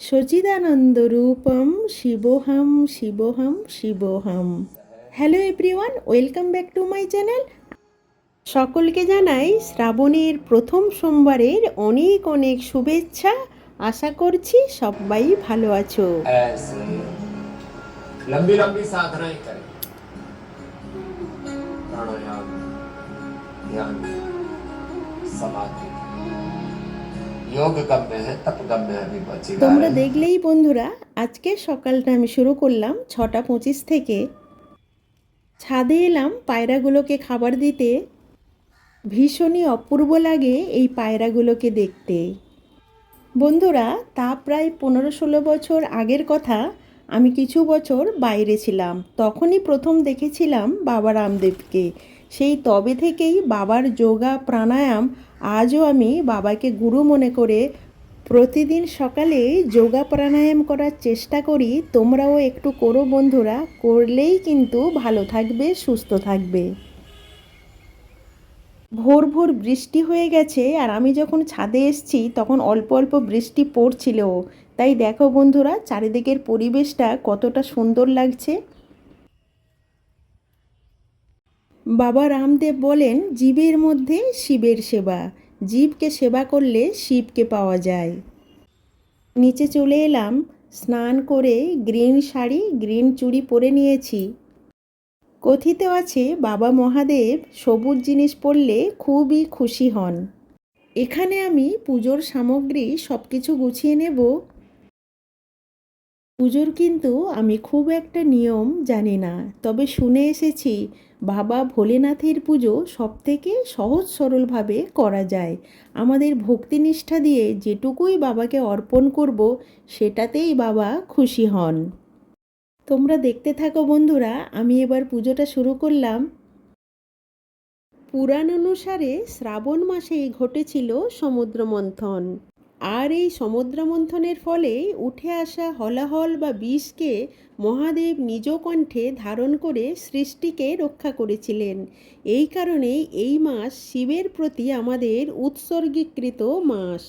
সচিদানন্দরূপম শিবহাম শিবহাম শিবহাম। Hello everyone welcome back to my channel সকলকে জানাই শ্রাবণের প্রথম সোমবারের অনেক অনেক শুভেচ্ছা। আশা করছি সবাই ভালো আছো। প্রাণায়াম তোমরা দেখলেই বন্ধুরা, আজকে সকালটা আমি শুরু করলাম ছটা পঁচিশ থেকে। ছাদে এলাম, পায়রাগুলোকে খাবার দিতে। ভীষণই অপূর্ব লাগে এই পায়রাগুলোকে দেখতে। বন্ধুরা, তা প্রায় পনেরো ষোলো বছর আগের কথা। আমি কিছু বছর বাইরে ছিলাম। তখনই প্রথম দেখেছিলাম বাবা রামদেবকে। সেই তবে থেকেই বাবার যোগা, প্রাণায়াম আজও আমি বাবাকে গুরু মনে করে প্রতিদিন সকালে যোগা প্রাণায়াম করার চেষ্টা করি। তোমরাও একটু করো বন্ধুরা, করলেই কিন্তু ভালো থাকবে, সুস্থ থাকবে। ভোর ভোর বৃষ্টি হয়ে গেছে আর আমি যখন ছাদে এসছি তখন অল্প অল্প বৃষ্টি পড়ছিল। তাই দেখো বন্ধুরা, চারিদিকের পরিবেশটা কতটা সুন্দর লাগছে। বাবা রামদেব বলেন, জীবের মধ্যে শিবের সেবা। জীবকে সেবা করলে শিবকে পাওয়া যায়। নিচে চলে এলাম, স্নান করে গ্রিন শাড়ি, গ্রিন চুড়ি পরে নিয়েছি। কথিত আছে, বাবা মহাদেব সবুজ জিনিস পরলে খুবই খুশি হন। এখানে আমি পুজোর সামগ্রী সব কিছু গুছিয়ে নেব। পুজোর কিন্তু আমি খুব একটা নিয়ম জানি না। তবে শুনে এসেছি, বাবা ভোলেনাথের পুজো সব থেকে সহজ সরলভাবে করা যায়। আমাদের ভক্তিনিষ্ঠা দিয়ে যেটুকুই বাবাকে অর্পণ করব, সেটাতেই বাবা খুশি হন। তোমরা দেখতে থাকো বন্ধুরা, আমি এবার পুজোটা শুরু করলাম। পুরাণ অনুসারে শ্রাবণ মাসেই ঘটেছিল সমুদ্র মন্থন আর এই সমুদ্রমন্থনের ফলে উঠে আসা হলাহল বা বিষকে মহাদেব নিজ কণ্ঠে ধারণ করে সৃষ্টিকে রক্ষা করেছিলেন। এই কারণেই এই মাস শিবের প্রতি আমাদের উৎসর্গীকৃত মাস।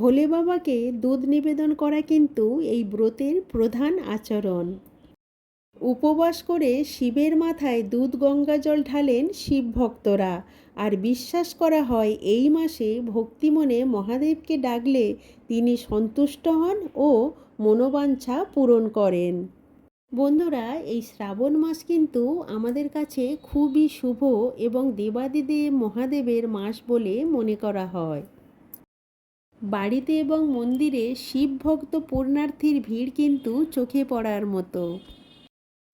ভোলে বাবাকে দুধ নিবেদন করা কিন্তু এই ব্রতের প্রধান আচরণ। উপবাস করে শিবের মাথায় দুধ গঙ্গা জল ঢালেন শিব ভক্তরা আর বিশ্বাস করা হয় এই মাসে ভক্তিমনে মহাদেবকে ডাকলে তিনি সন্তুষ্ট হন ও মনোবাঞ্ছা পূরণ করেন। বন্ধুরা, এই শ্রাবণ মাস কিন্তু আমাদের কাছে খুবই শুভ এবং দেবাদিদেব মহাদেবের মাস বলে মনে করা হয়। বাড়িতে এবং মন্দিরে শিব ভক্ত পূর্ণার্থীর ভিড় কিন্তু চোখে পড়ার মতো।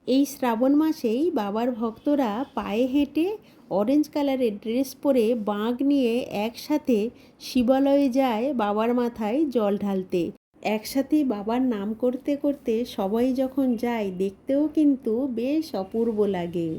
এই শ্রাবণ মাসেই বাবার ভক্তরা পায়ে হেঁটে অরেঞ্জ কালারের ড্রেস পরে বাঁক নিয়ে একসাথে শিবালয়ে যায় বাবার মাথায় জল ঢালতে। একসাথে বাবার নাম করতে করতে সবাই যখন যায় দেখতেও কিন্তু বেশ অপূর্ব লাগে।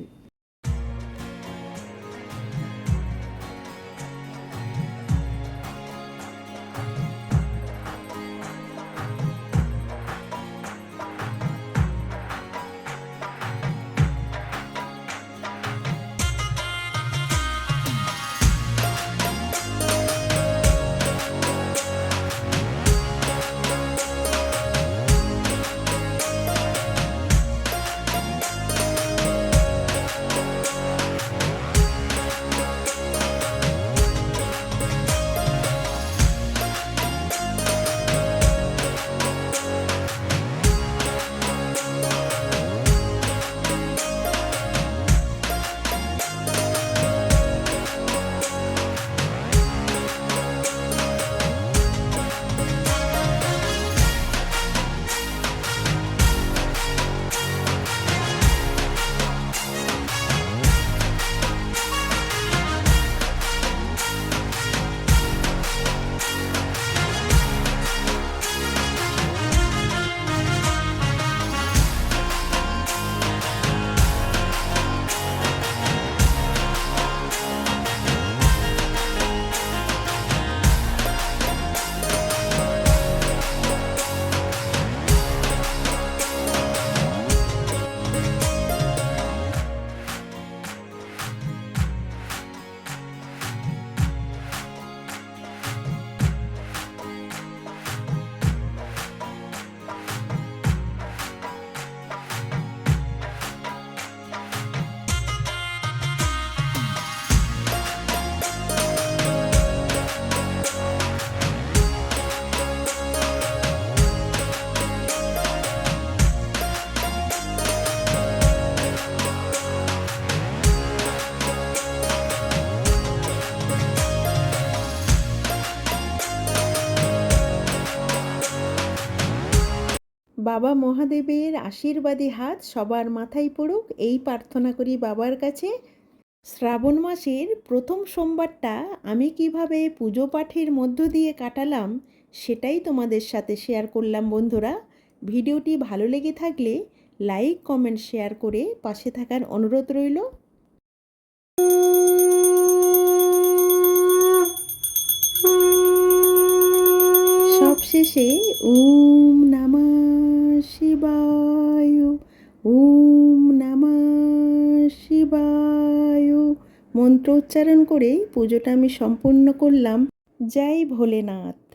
বাবা মহাদেবের আশীর্বাদী হাত সবার মাথায় পড়ুক, এই প্রার্থনা করি বাবার কাছে। শ্রাবণ মাসের প্রথম সোমবারটা আমি কীভাবে পুজো পাঠের মধ্য দিয়ে কাটালাম, সেটাই তোমাদের সাথে শেয়ার করলাম বন্ধুরা। ভিডিওটি ভালো লেগে থাকলে লাইক কমেন্ট শেয়ার করে পাশে থাকার অনুরোধ রইল। সবশেষে ওম নমঃ ওম নামা শিবায়। মন্ত্র উচ্চারণ করেই পুজোটা আমি সম্পূর্ণ করলাম। জয় ভোলেনাথ।